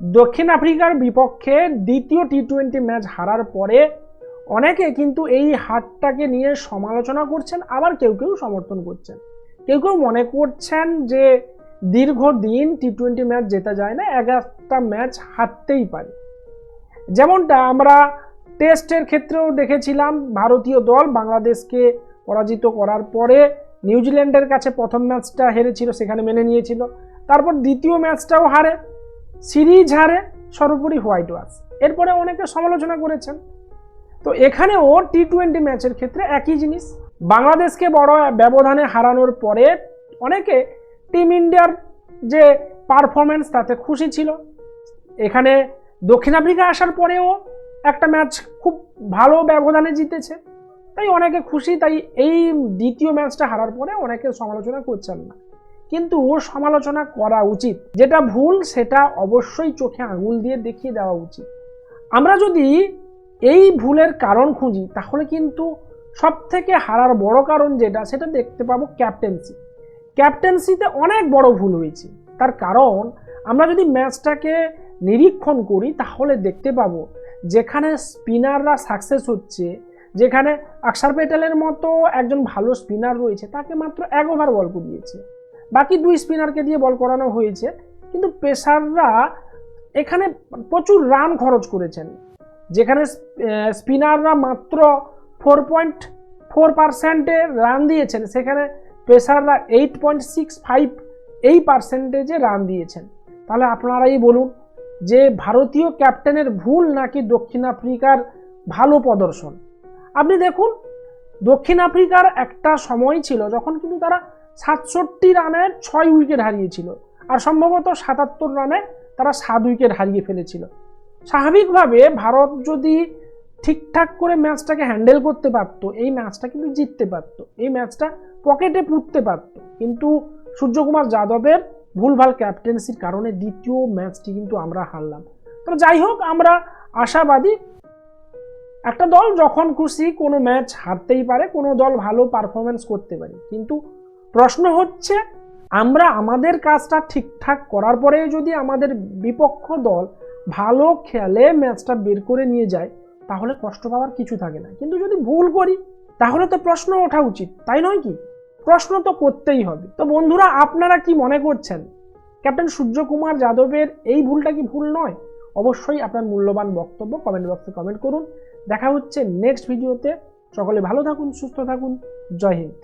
দক্ষিণ আফ্রিকার বিপক্ষে দ্বিতীয় টি টোয়েন্টি ম্যাচ হারার পরে অনেকে কিন্তু এই হারটাকে নিয়ে সমালোচনা করছেন, আবার কেউ কেউ সমর্থন করছেন। কেউ কেউ মনে করছেন যে দীর্ঘদিন টি টোয়েন্টি ম্যাচ জেতা যায় না একটা ম্যাচ হারতেই পারে। যেমনটা আমরা টেস্টের ক্ষেত্রেও দেখেছিলাম, ভারতীয় দল বাংলাদেশকে পরাজিত করার পরে নিউজিল্যান্ডের কাছে প্রথম ম্যাচটা হেরেছিল, সেখানে মেনে নিয়েছিল। তারপর দ্বিতীয় ম্যাচটাও হারে। সিরিজ হারে সর্বোপরি হোয়াইট ওয়াশ। এরপরে অনেকে সমালোচনা করেছেন। তো এখানেও টি টোয়েন্টি ম্যাচের ক্ষেত্রে একই জিনিস। বাংলাদেশকে বড় ব্যবধানে হারানোর পরে অনেকে টিম ইন্ডিয়ার যে পারফরমেন্স তাতে খুশি ছিল। এখানে দক্ষিণ আফ্রিকা আসার পরেও একটা ম্যাচ খুব ভালো ব্যবধানে জিতেছে। তাই অনেকে খুশি, তাই এই দ্বিতীয় ম্যাচটা হারার পরে অনেকে সমালোচনা করছেন না। কিন্তু ও সমালোচনা করা উচিত। যেটা ভুল, সেটা অবশ্যই চোখে আঙুল দিয়ে দেখিয়ে দেওয়া উচিত। আমরা যদি এই ভুলের কারণ খুঁজি, তাহলে কিন্তু সব থেকে হারার বড় কারণ যেটা, সেটা দেখতে পাবো ক্যাপ্টেন্সি ক্যাপ্টেন্সিতে অনেক বড় ভুল হয়েছে। তার কারণ, আমরা যদি ম্যাচটাকে নিরীক্ষণ করি, তাহলে দেখতে পাবো যেখানে স্পিনাররা সাকসেস হচ্ছে, যেখানে আকসার পেটেলের মতো একজন ভালো স্পিনার রয়েছে, তাকে মাত্র এক ওভার বল করিয়েছে। বাকি দুই স্পিনারকে দিয়ে বল করানো হয়েছে। কিন্তু পেসাররা এখানে প্রচুর রান খরচ করেছেন। যেখানে স্পিনাররা মাত্র ফোর পয়েন্ট ফোর পার্সেন্টে রান দিয়েছেন। সেখানে পেসাররা এইট পয়েন্ট সিক্স ফাইভ এই পার্সেন্টেজে রান দিয়েছেন। তাহলে আপনারাই বলুন যে ভারতীয় ক্যাপ্টেনের ভুল নাকি দক্ষিণ আফ্রিকার ভালো প্রদর্শন? আপনি দেখুন, দক্ষিণ আফ্রিকার একটা সময় ছিল যখন কিন্তু তারা সাতষট্টি রানে ছয় উইকেট হারিয়েছিল আর সম্ভবত সাতাত্তর রানে তারা সাত উইকেট হারিয়ে ফেলেছিল। স্বাভাবিকভাবে ভারত যদি ঠিকঠাক করে ম্যাচটাকে হ্যান্ডেল করতে পারত, এই ম্যাচটা কিন্তু জিততে পারত, এই ম্যাচটা পকেটে পুঁততে পারত। কিন্তু সূর্যকুমার যাদবের ভুলভাল ক্যাপ্টেন্সির কারণে দ্বিতীয় ম্যাচটি কিন্তু আমরা হারলাম। তো যাই হোক, আমরা আশাবাদী একটা দল যখন খুশি কোনো ম্যাচ হারতেই পারে, কোনো দল ভালো পারফরমেন্স করতে পারে। কিন্তু প্রশ্ন হচ্ছে, আমরা আমাদের কাজটা ঠিকঠাক করার পরে যদি আমাদের বিপক্ষ দল ভালো খেলে ম্যাচটা বের করে নিয়ে যায়, তাহলে কষ্ট পাওয়ার কিছু থাকে না। কিন্তু যদি ভুল করি, তাহলে তো প্রশ্ন ওঠা উচিত, তাই নয় কি? প্রশ্ন তো করতেই হবে। তো বন্ধুরা, আপনারা কি মনে করছেন? ক্যাপ্টেন সূর্যকুমার যাদবের এই ভুলটা কি ভুল নয়? অবশ্যই আপনার মূল্যবান বক্তব্য কমেন্ট বক্সে কমেন্ট করুন। দেখা হচ্ছে নেক্সট ভিডিওতে। সকলে ভালো থাকুন, সুস্থ থাকুন। জয় হিন্দ।